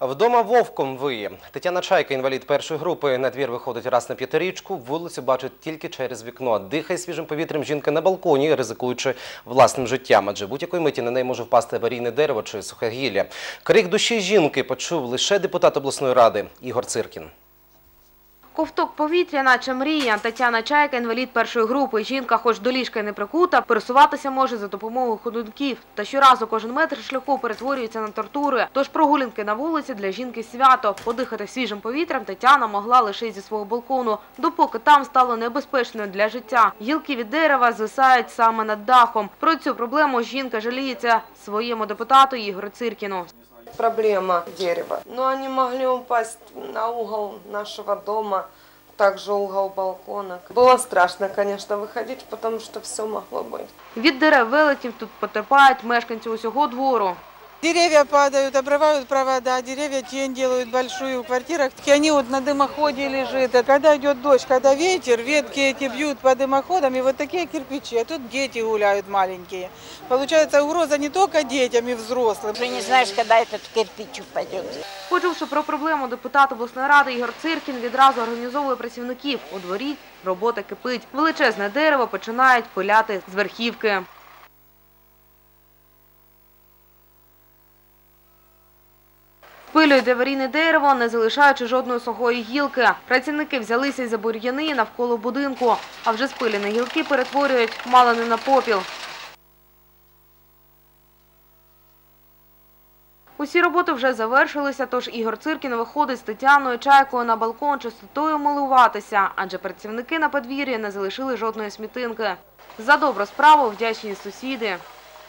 Вдома вовком виє. Тетяна Чайка, інвалід першої групи, на двір виходить раз на п'ятирічку, вулицю бачить тільки через вікно. Дихає свіжим повітрям жінка на балконі, ризикуючи власним життям, адже будь-якої миті на неї може впасти аварійне дерево чи сухе гілля. Крик душі жінки почув лише депутат обласної ради Ігор Циркін. Ковток повітря, наче мрія. Тетяна Чайка, інвалід першої групи. Жінка, хоч до ліжка не прикута, пересуватися може за допомогою ходунків. Та щоразу кожен метр шляху перетворюється на тортури. Тож прогулянки на вулиці для жінки свято. Подихати свіжим повітрям Тетяна могла лише зі свого балкону, допоки там стало небезпечною для життя. Гілки від дерева звисають саме над дахом. Про цю проблему жінка жаліється своєму депутату Ігорю Циркіну проблема дерева. Но они могли упасть на угол нашего дома, также угол балкона. Было страшно, конечно, выходить, потому что все могло быть. Від дерев велетів тут потерпають мешканці усього двору. Деревья падают, обрывают провода, деревья тень делают большую в квартирах. И они вот на дымоходе лежит. А когда идет дождь, когда ветер, ветки эти бьют по дымоходам, и вот такие кирпичи. А тут дети гуляют маленькие. Получается угроза не только детям и взрослым. Уже не знаешь, когда этот кирпич упадет. Почувши про проблему, депутат обласної ради Ігор Циркін відразу організовує працівників. У дворі робота кипить. Величезне дерево починають пиляти з верхівки. Пилюють аварійне дерево, не залишаючи жодної сухої гілки. Працівники взялися й за бур'яни навколо будинку, а вже спилені гілки перетворюють мало не на попіл. Усі роботи вже завершилися, тож Ігор Циркін виходить з Тетяною Чайкою на балкон чистотою милуватися, адже працівники на подвір'ї не залишили жодної смітинки. За добру справу вдячні сусіди.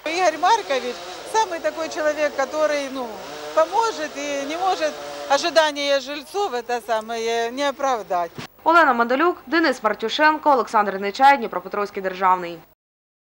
Игорь Маркович самый такой человек, который ну, поможет и не может ожидания жильцов это самое не оправдать. Олена Мандалюк, Денис Мартюшенко, Олександр Нечай, Дніпропетровський державний.